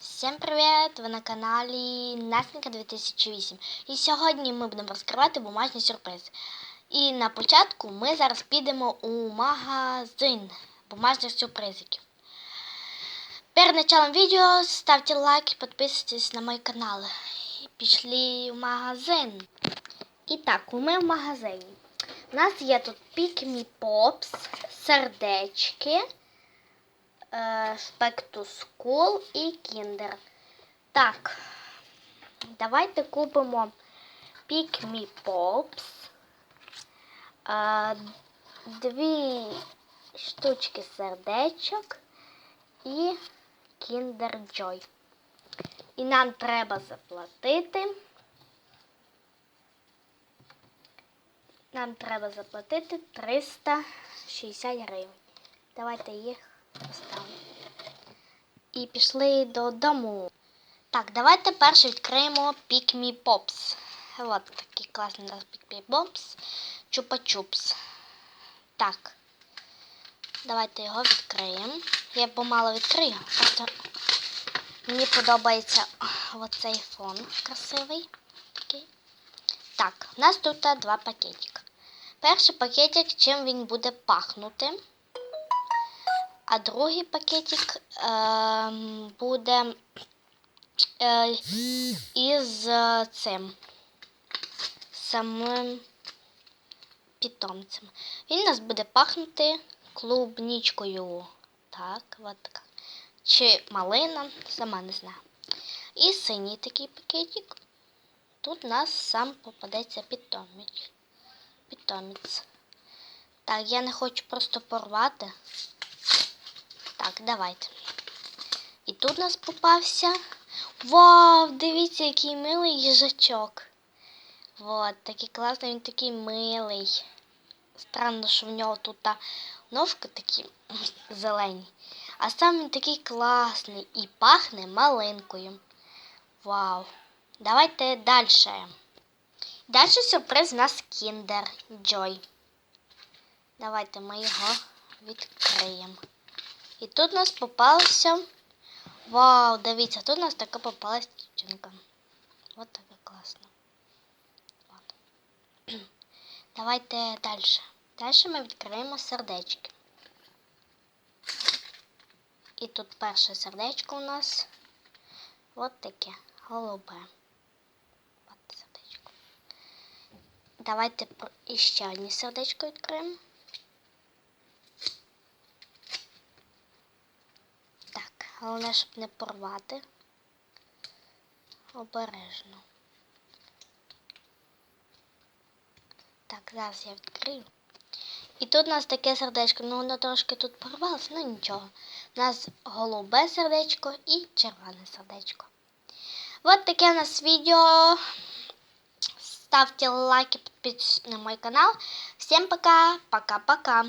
Всім привіт! Ви на каналі Настенька 2008. І сьогодні ми будемо розкривати бумажні сюрпризи. І на початку ми зараз підемо у магазин бумажних сюрпризиків. Перед началом відео ставте лайк і підписуйтесь на мій канал. Пішли в магазин. І так, ми в магазині. У нас є тут Me Pops, сердечки School і Kinder. Так, давайте купимо Me Pops. Е, дві штучки сердечок і Kinder Joy. І нам треба заплатити. Нам треба заплатити 360 гривень. Давайте їх І пішли додому. Так, давайте перше відкриємо Me Pops. От такий класний у нас Pops. Чупа-чупс. Так. Давайте його відкриємо. Я помало відкрию. Просто мені подобається оцей фон красивий. Такий. Так, у нас тут два пакетика. Перший пакетик, чим він буде пахнути. А другий пакетик е, буде е, із цим самим питомцем. Він у нас буде пахнути клубничкою. Так, от така. Чи малина, сама не знаю. І синій такий пакетик. Тут у нас сам попадеться питомець. Питомець. Так, я не хочу просто порвати. Так, давайте. І тут у нас попався. Вау, дивіться, який милий їжачок. Вот, такий класний, він такий милий. Странно, що в нього тут та ножки такі зелені. А сам він такий класний і пахне малинкою. Вау. Давайте далі. Далі сюрприз у нас Kinder Joy. Давайте ми його відкриємо. І тут у нас попалася. Вау, дивіться, тут у нас така попалась дівчинка. Ось така класна. От. Давайте далі. Далі ми відкриємо сердечки. І тут перше сердечко у нас от таке голубе. От сердечко. Давайте іще одне сердечко відкриємо. Так, головне, щоб не порвати. Обережно. Так, зараз я відкрию. І тут у нас таке сердечко, ну воно трошки тут порвалося, ну нічого. У нас голубе сердечко і червоне сердечко. Вот таке у нас відео. Ставьте лайки, подписывайтесь на мой канал. Всем пока, пока-пока.